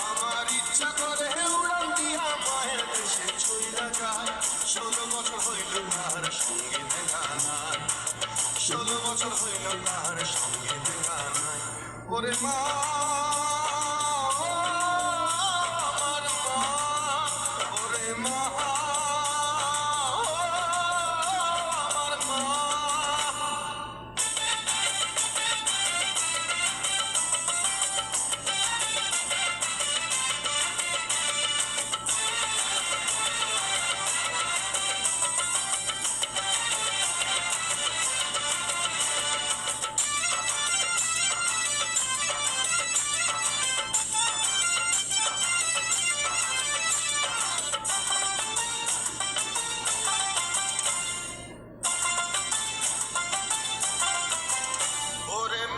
আমার ইচ্ছা করে উড়ান দিয়া মায়ের দেশে ছইরা যায়। ষোলো বছর হইল তার সঙ্গে দেখা নাই। ষোলো বছর হইল তার সঙ্গে দেখা নাই। ওরে মা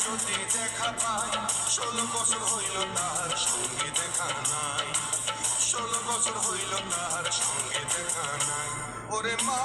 যদি দেখা পাই ষোলো বছর হইল তার সঙ্গে দেখা নাই ষোলো বছর হইল তার সঙ্গে দেখা নাই ওরে মা